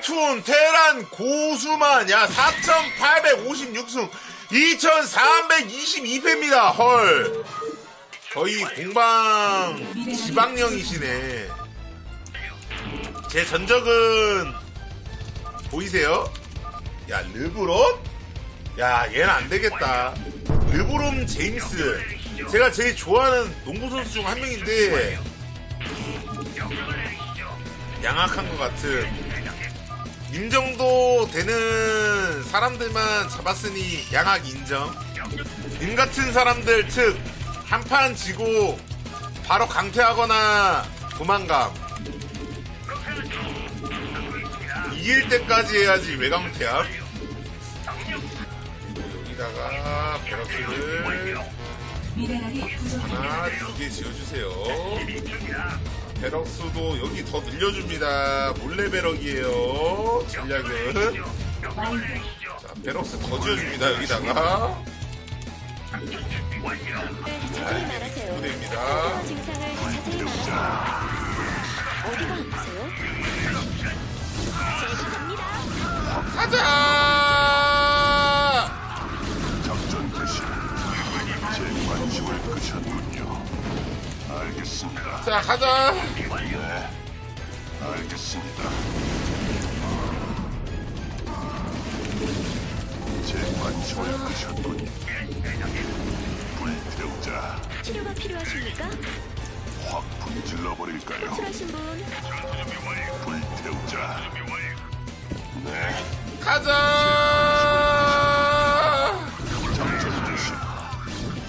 펠툰 테란 고수만 야 4,856승 2,422패입니다. 헐. 거의 공방 지방령이시네. 제 전적은 보이세요? 야 르브론? 야 얘는 안 되겠다. 르브론 제임스. 제가 제일 좋아하는 농구 선수 중 한 명인데 양악한 것 같은 인정도 되는 사람들만 잡았으니 양악 인정. 님 같은 사람들 특 한 판 지고 바로 강퇴하거나 도망감. 이길 때까지 해야지 왜 강퇴함? 여기다가 부족합니다. 하나 두 개 지어주세요. 베럭스도 여기 더 늘려줍니다. 몰래 베럭이에요. 전략은. 자, 베럭스 더 지어줍니다. 여기다가. 자세히 말하세요. 부대입니다. 증상을 자세히 말하세요. 어디가 아프세요? 제가 갑니다. 가자! 자, 가자! 네, 알겠습니다. 제 관심을 끄셨군요. 불태우자 치료가 필요하십니까? 확 불질러 버릴까요? 호출하신 분 불태우자. 네, 가자!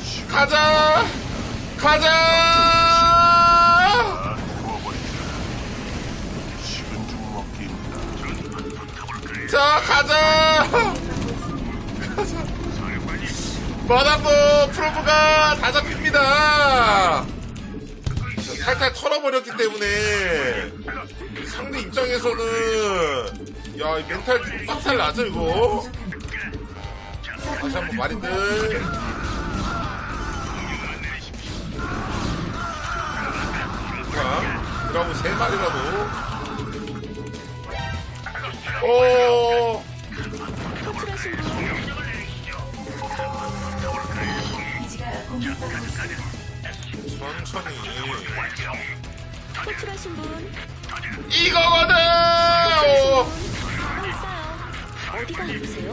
시간 가자! 가자! 자, 가자! 마담보 프로브가 다 잡힙니다! 탈탈 털어버렸기 때문에 상대 입장에서는 야, 이 멘탈 좀 빡살 나죠, 이거? 다시 한번 말인들. 자, 그라고 세 마리라도. 오. 천천히. 호출하신 분 이거거든! 오. 가고 있어요. 어디가 아프세요?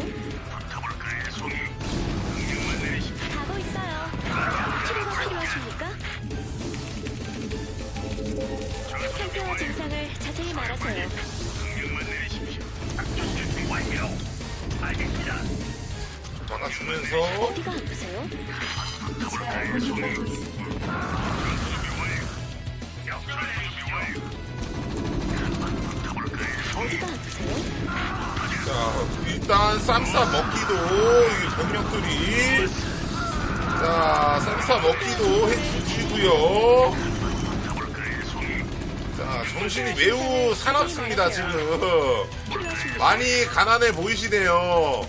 가고 있어요. 치료가 필요하십니까? 상태와 증상을 자세히 말하세요. 막아주면서 어디가 아프세요? 기지가 공격받고 있습니다. 어디가 아프세요? 자 일단 쌈싸 먹기도 이 병력들이 자 쌈싸 먹기도 해주시고요 자 정신이 매우 사납습니다 지금? 많이 가난해 보이시네요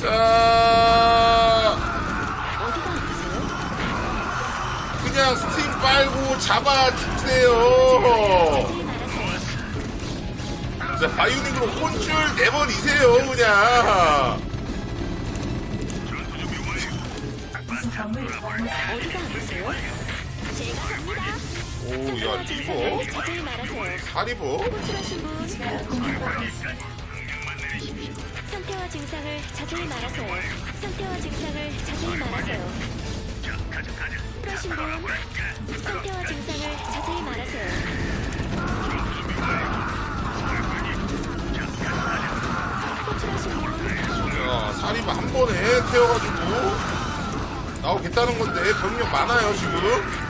자? 그냥 스팀 빨고 자세히 말하세요. 자 바이오닉으로 혼줄 그냥 건물 완성. 어디가 아프세요? 제가 갑니다. 오야 리버 자세히 말하세요. 사리버 호출하신 분. 상태와 증상을 자세히 말하세요. 상태와 증상을 자세히 말하세요. 호출하신 분 상태와 증상을 자세히 말하세요. 호출하신 분 자, 사리바 한 번에 태워가지고 나오겠다는 건데 병력 많아요 지금.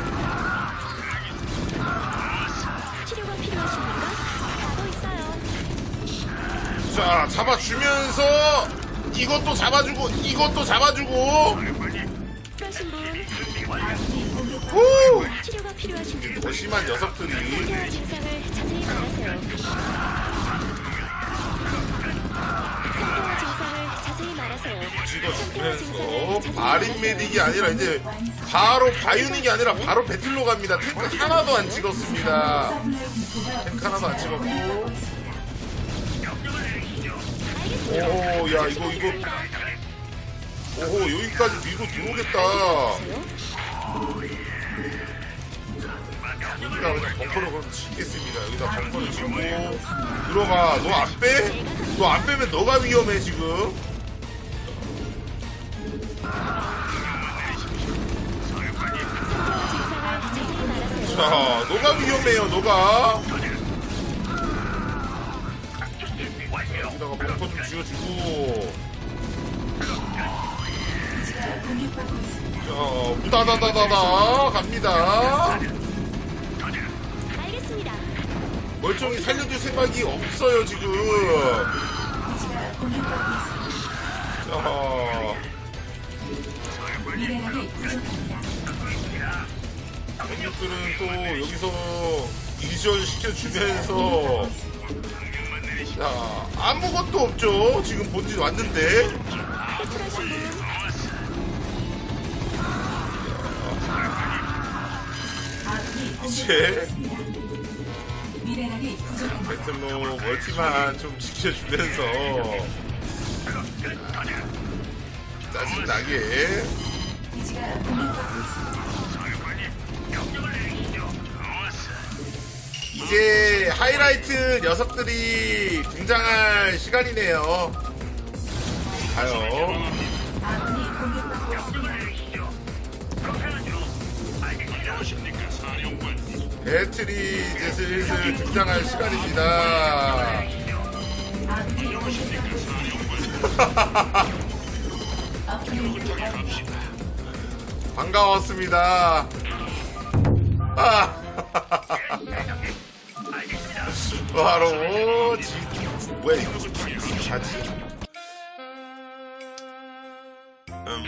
자, 잡아주면서 이것도 잡아주고 이것도 잡아주고. 호출하신 분 후! 치료가 필요하십니까? 더 심한 녀석들이 상태와 증상을 자세히 말하세요. 상태와 증상을 자세히 자세히 말하세요. 찍어주면서 마린 메딕이 아니라 이제 바로 바이오닉이 아니라 바로 배틀로 갑니다. 탱크 하나도 안 찍었습니다. 탱크 하나도 안 찍었고. 오, 야 이거 이거. 오호 여기까지 밀고 들어오겠다. 여기다 그냥 벙커로 그럼 치겠습니다. 여기다 벙커를 치고 들어가. 너 안 빼? 너 안 빼면 너가 위험해 지금. 자, 너가 위험해요, 너가. 여기다가 벙커 좀 지어주고. 기지가 공격받고 있습니다. 자, 무다다다다다 갑니다. 알겠습니다. 멀쩡히 살려줄 생각이 없어요, 지금. 기지가 공격받고 있습니다. 자, 미네랄이 부족합니다. 경력들은 또 여기서 이전 시켜주면서. 자, 아무것도 없죠. 지금 본진 왔는데. 이제. 미네랄이. 배틀로 멀티만 좀 지켜주면서 짜증나게. 이제 하이라이트 녀석들이 등장할 시간이네요 가요. 배틀이 이제 슬슬 등장할 시간입니다. 반가웠습니다 아. 바로 지 뭐야 이거 자지? 음.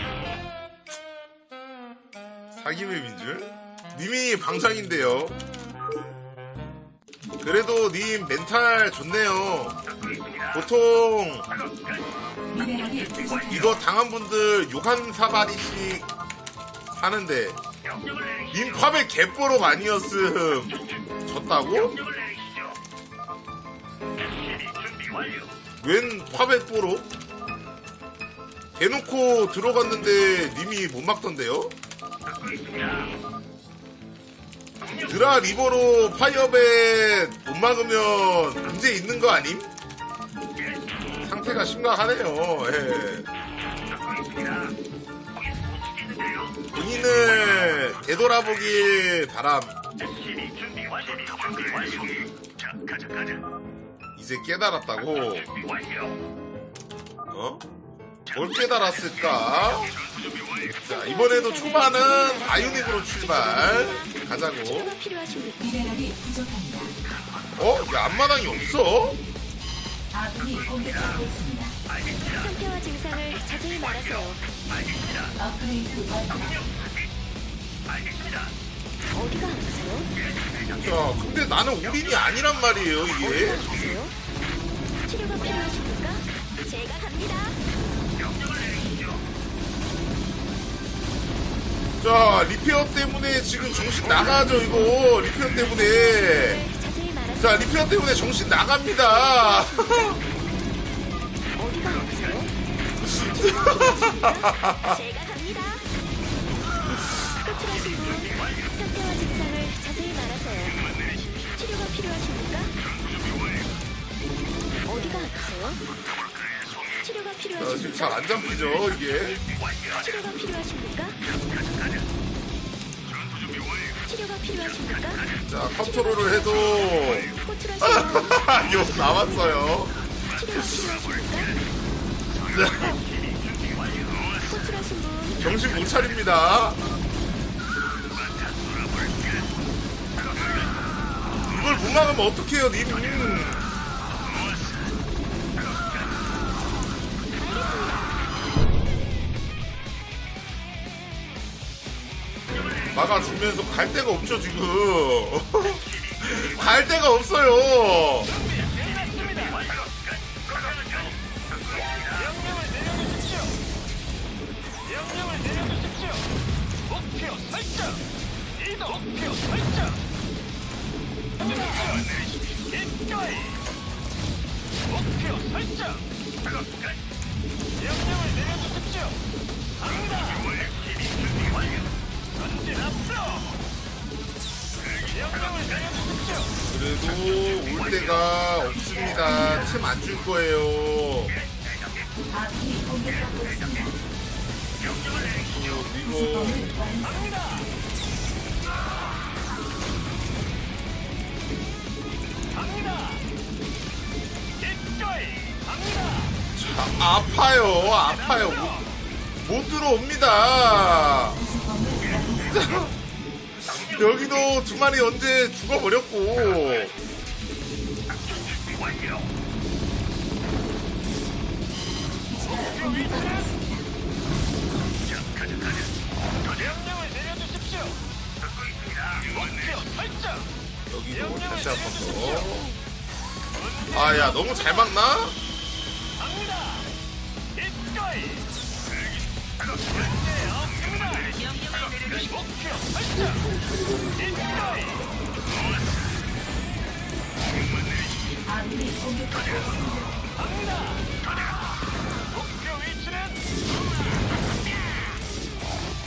사기맵인 줄? 님이 방장인데요. 그래도 님 멘탈 좋네요. 보통. 이거 당한 분들 욕한 사마리씩 하는데 님 팝에 개뽀록 아니었음. 졌다고? 웬 뽀록? 대놓고 들어갔는데 님이 못 막던데요? 드라 리버로 파이어벳 못 막으면 문제 있는 거 아님? 상태가 심각하네요. 예. 본인을 되돌아보길 바람. 이제 깨달았다고? 어? 뭘 깨달았을까? 자, 이번에도 초반은 아유닉으로 출발. 가자고. 미네랄이 부족합니다. 어? 왜 앞마당이 없어? 상태와 증상을 자세히 말하세요. 업그레이드. 어디가 아프세요? 자, 근데 나는 올인이 아니란 말이에요, 이게. 아프세요? 치료가 필요하십니까? 제가 갑니다. 자, 리페어 때문에 지금 정신 나가죠, 이거. 리페어 때문에. 네, 자세히 말하세요. 자, 리페어 때문에 정신 나갑니다. 어디가 아프세요? 제가 지금? 잘 안 잡히죠, 이게. 치료가 필요하십니까? 치료가 필요하십니까? 자, 컨트롤을 해도. 호출하신 분. 치료가 필요하십니까? 호출하신 분 정신 못 차립니다. 이걸 못 막으면 어떡해요, 님. 막아주면서 갈 데가 없죠 지금 갈 데가 없어요 목표 설정! 명령을 내려주십시오! 갑니다! 그래도 올 데가 없습니다. 틈 안 줄 거예요. 그리고. 자, 아파요. 아파요. 못, 못 들어옵니다. 여기도 두 마리 언제 죽어버렸고. 명령을 내려주십시오. 목표 설정. 여기도 다시 한 번 더. 아, 야, 너무 잘 막나? 아군이 공격받고 있습니다. 목표 위치는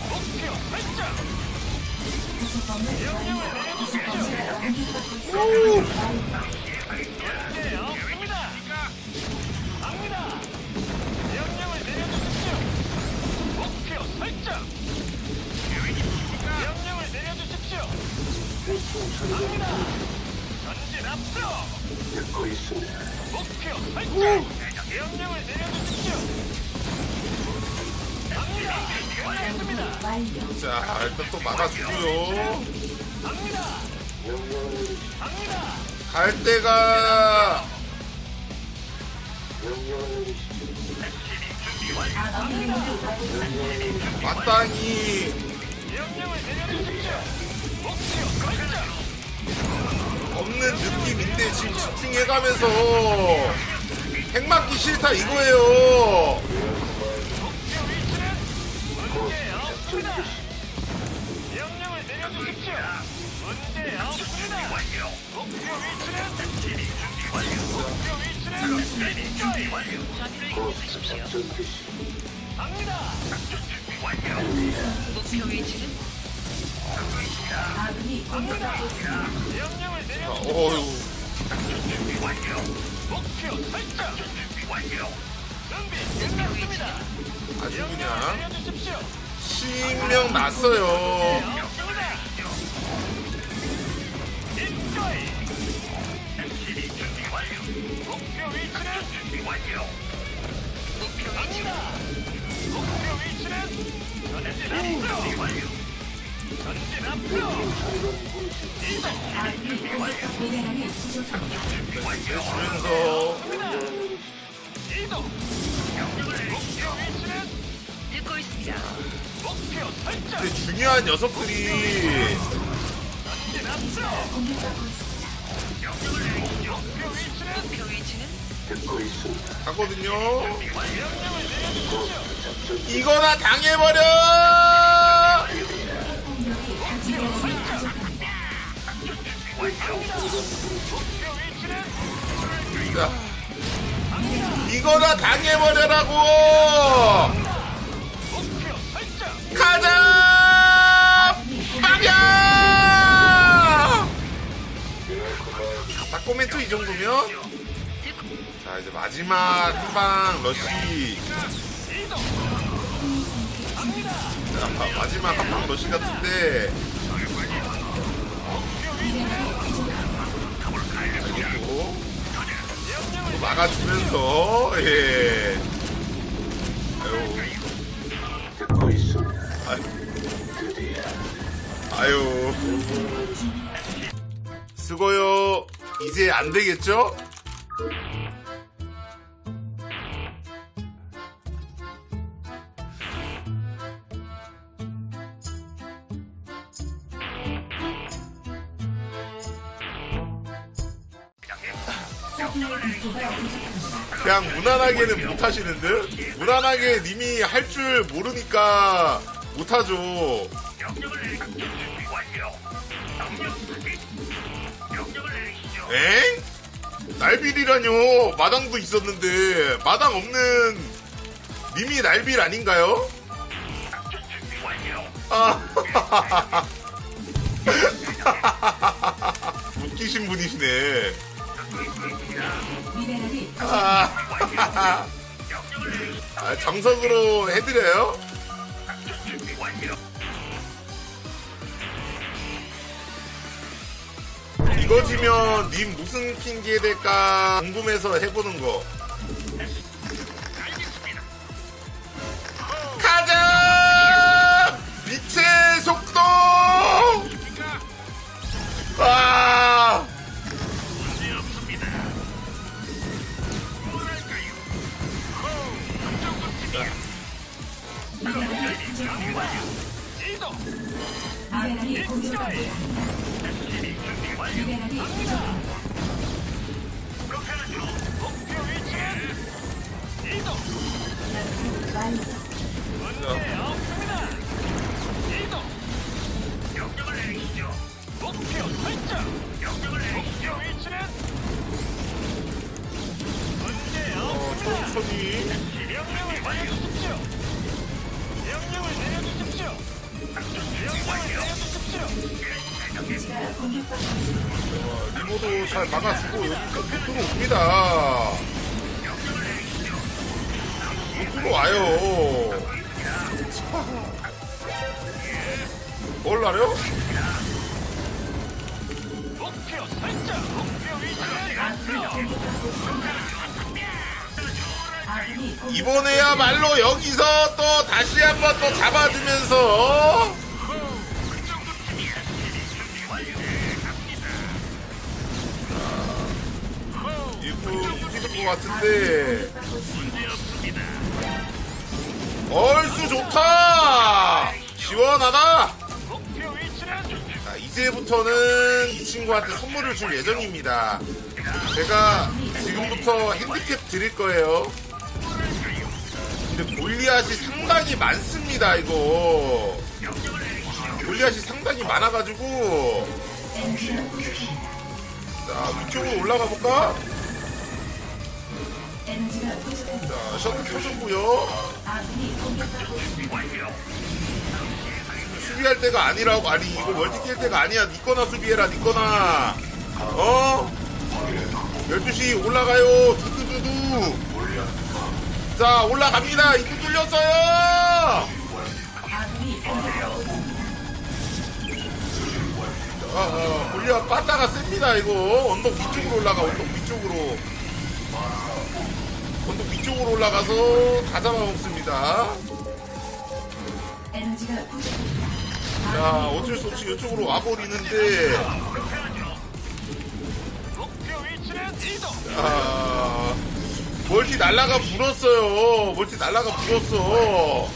목표 설정. 명령을 내려주십시오. 오! 문제 없습니다. 갑니다. 자, 일단 또 막아주고요. 갈 있습니다. 마땅히. 지금 집중해가면서 핵 맞기 싫다 이거예요. 목표 위치는. 아군이 공격받고 있습니다. 명령 을 내려주십시오. 어휴, 목표 설정. 준비 끝났습니다. 아주 명령을 그냥 내려주십시오. 신명 났어요. 없습니다. 기꺼이 목표 위치는 갑니다. 목표 위치는 앞으로. 전진 앞으로. 근데 중요한 녀석들이 내려주십시오. 이거나 당해버려. 자, 이거나 당해버려라고. 가자! 빵야! 딱 코멘트 이 정도면 자 이제 마지막 한방 러쉬. 자, 마지막 한방 러쉬 같은데. 알겠고 또 막아주면서 예. 아유. 아유. 수고요. 이제 안 되겠죠? 그냥 무난하게는 못 하시는 듯? 무난하게 님이 할 줄 모르니까 못 하죠. 엥? 날빌이라뇨 마당도 있었는데 마당 없는 님이 날빌 아닌가요? 아 웃기신 분이시네 아, 아, 정석으로 해드려요? 이거 지면 님 무슨 핑계 될까 궁금해서 해보는 거. 공격받고 있습니다. 미네랄이 위치는 이동. 완료. 잘 막아주고 여기 또 들어옵니다. 못 들어와요. 뭘 나려? 목표 설정. 목표 이번에야말로 여기서 또 다시 한번 또 잡아주면서 것 같은데 얼쑤 좋다 시원하다 자, 이제부터는 이 친구한테 선물을 줄 예정입니다. 제가 지금부터 핸디캡 드릴 거예요. 근데 골리앗이 상당히 많습니다, 이거. 골리앗이 상당히 많아가지고. 자, 위쪽으로 올라가 볼까? 자, 셔틀 있습니다. 수비할 때가 아니라고. 아니, 이거 멀티 깰 때가 아니야. 니꺼나 수비해라, 니꺼나. 어? 12시 올라가요. 두두두두. 자, 올라갑니다. 입구 뚫렸어요. 아, 아, 골리앗 빠따가 셉니다, 이거. 언덕 위쪽으로 올라가, 언덕 위쪽으로. 언덕 위쪽으로 올라가서 다 잡아먹습니다. 자, 어쩔 수 없이 이쪽으로 와버리는데. 아, 멀티 날라가 불었어요. 멀티 날라가 불었어.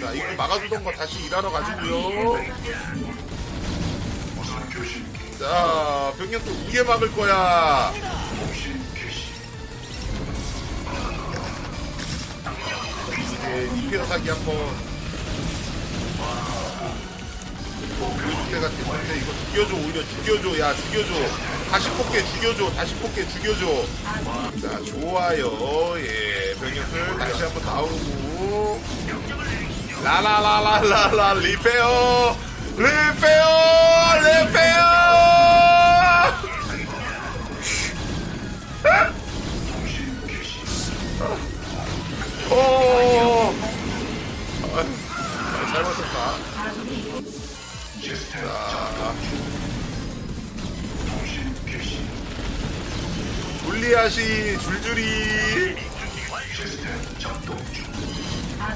자, 이거 막아주던 거 다시 일하러 가지고요. 자, 병력 또 우게 막을 거야. 이제 리페어 사기 한번. 보여줄 때가 됐는데 이거 죽여줘 오히려 죽여줘. 야 죽여줘. 다시 뽑게 죽여줘 다시 뽑게 죽여줘. 자 좋아요. 예 병력들 다시 한번 나오고. 라라라라라라 리페어. 리페어! 리페어! 오 자 골리앗이 줄줄이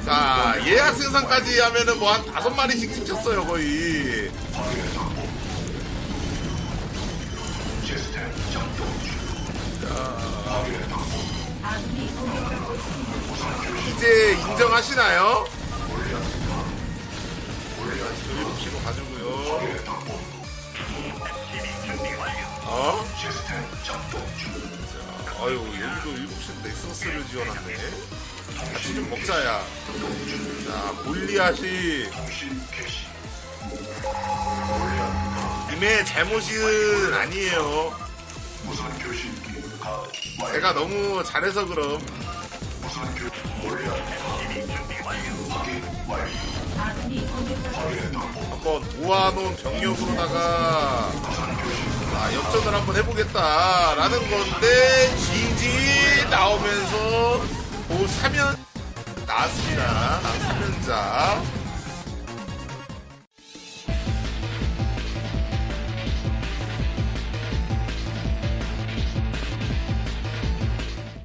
자 예약 생산까지 하면은 뭐 한 다섯 마리씩 찍혔어요 거의 있습니다. 이제 인정하시나요? 가지고요. 어? 자, 아유 여기도 일곱 시 넥서스를 지어놨네. 같이 좀 먹자야. 자 골리앗이 님의 잘못은 아니에요. 제가 너무 잘해서 그럼. 한번 모아놓은 병력으로다가 아, 역전을 한번 해보겠다라는 건데 GG 나오면서 오 3연 나왔습니다. 3연자